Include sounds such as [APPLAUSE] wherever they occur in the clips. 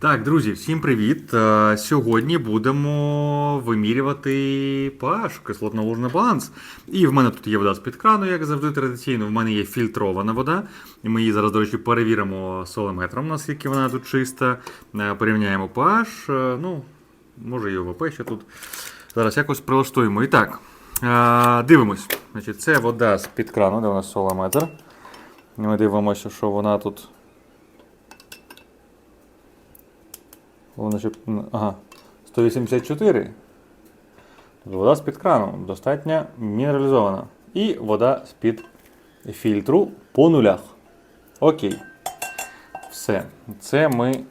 Так, друзі, всім привіт. Е, Сьогодні будемо вимірювати pH, кислотно-лужний баланс. І в мене тут є вода з-під крану, як завжди традиційно. В мене є фільтрована вода. І ми її зараз, до речі, перевіримо солеметром, наскільки вона тут чиста. Е, Порівняємо pH. Е, Ну, може і ОВП ще тут. Зараз якось прилаштуємо. І так, дивимось. Значить, Це вода з-під крану, де у нас солометр. Ми дивимося, що вона тут. Вона ще, ага, 184. Тобто Вода з-під крану достатньо мінералізована. І вода з-під фільтру по нулях. Окей. Все. Це ми.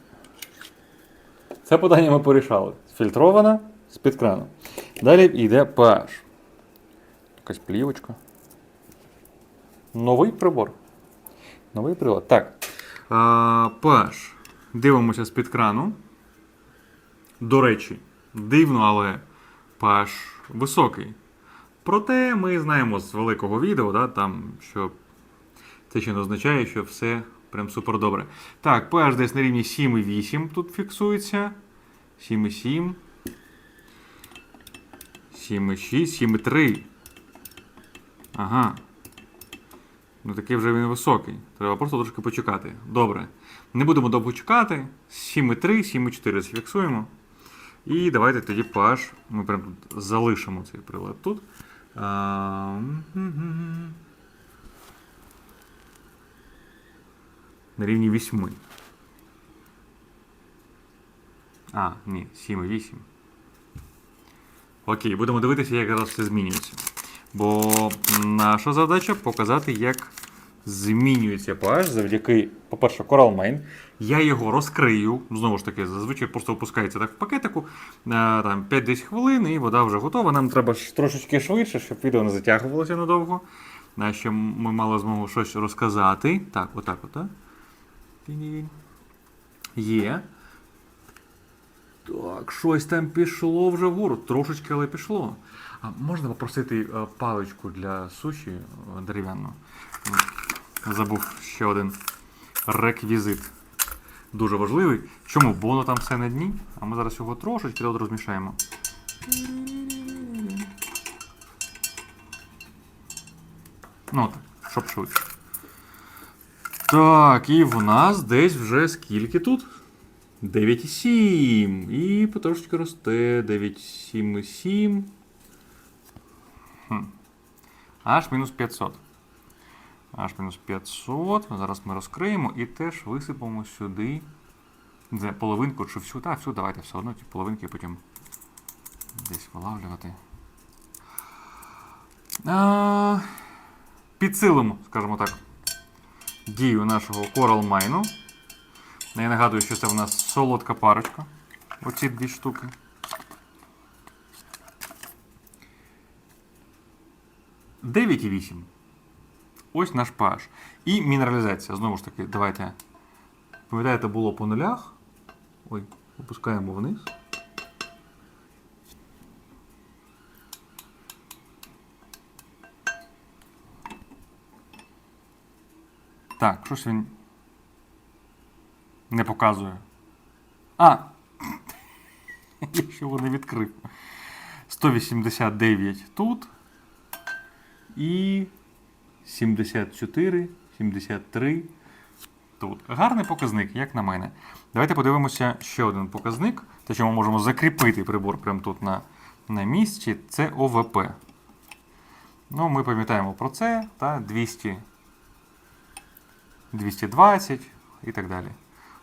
Це питання ми порішали. Фільтрована з-під крану. Далі йде pH. Якась плівочка. Новий прибор. Новий прилад. Так. А, pH. Дивимося з-під крану. До речі, дивно, але pH високий. Проте ми знаємо з великого відео, да, там, що це ще не означає, що все прям супер добре. Так, pH десь на рівні 7,8 тут фіксується. 7,7. 7,6, 7,3. Ага. Ну такий вже він високий. Треба просто трошки почекати. Добре. Не будемо довго чекати. 7,3, 7,4 зафіксуємо. І давайте тоді pH. Ми прям тут залишимо цей прилад тут. На рівні 8. А, ні, 7,8. Окей, будемо дивитися, як зараз все змінюється. Бо наша задача показати, як змінюється pH завдяки, по-перше, CoralMine. Я його розкрию. Знову ж таки, зазвичай просто опускається так в пакетику. е, Там 5-10 хвилин, і вода вже готова. Нам треба трошечки швидше, щоб відео не затягувалося надовго. Ще ми мали змогу щось розказати. Так, отак, отак. Є. Так, щось там пішло вже вгору. Трошечки, але пішло. А можна попросити е, паличку для суші е, дерев'яну? Забув ще один реквізит. Дуже важливий. Чому? Бо воно там все на дні, а ми зараз його трошечки тут розмішаємо. Ну так, щоб швидше. Так, і в нас десь вже скільки тут? 9,7. І потрошечки росте. 9,7,7. Хм. Аж мінус 500. Аж мінус 500. Зараз ми розкриємо і теж висипемо сюди. Де половинку чи всю. Так, всю давайте все одно ті половинки потім десь вилавлювати. А, підсилимо, скажімо так, дію нашого Coral Mine. Я нагадую, що це в нас солодка парочка. Оці дві штуки. Дев'ять і вісім. Ось наш pH. І мінералізація. Знову ж таки, давайте. Пам'ятаєте, було по нулях. Ой, опускаємо вниз. Так, щось він не показує. А! [LAUGHS] Я ще його не відкрив. 189 тут. І 74, 73 тут. Гарний показник, як на мене. Давайте подивимося ще один показник. Те, що ми можемо закріпити прибор прямо тут на, на місці, це ОВП. Ну, ми пам'ятаємо про це, та 200, 220 і так далі.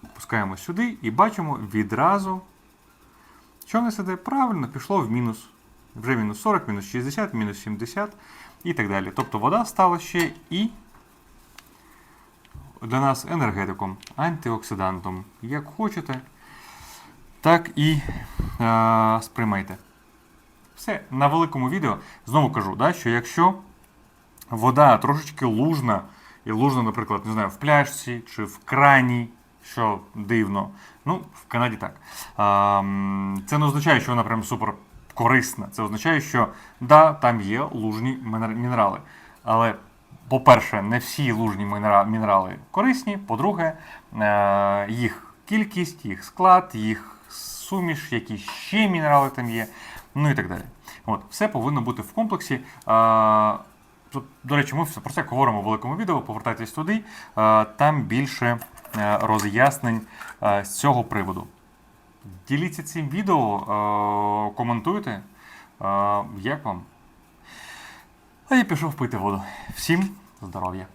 Опускаємо сюди і бачимо відразу, що в нас іде правильно, пішло в мінус. Вже мінус 40, мінус 60, мінус 70 і так далі. Тобто вода стала ще і для нас енергетиком, антиоксидантом. Як хочете, так і е, сприймайте. Все, на великому відео знову кажу, да, що якщо вода трошечки лужна, і лужна, наприклад, не знаю, в пляшці чи в крані, що дивно. Ну, в Канаді так. М, це не означає, що вона прям супер корисна. Це означає, що да, там є лужні мінерали. Але, по-перше, не всі лужні мінерали корисні. По-друге, е, їх кількість, їх склад, їх суміш, які ще мінерали там є, ну і так далі. От, все повинно бути в комплексі. До речі, ми про це говоримо в великому відео. Повертайтесь туди. Там більше е, роз'яснень е, з цього приводу. Діліться цим відео, е, коментуйте. Е, як вам? А я пішов пити воду. Всім здоров'я.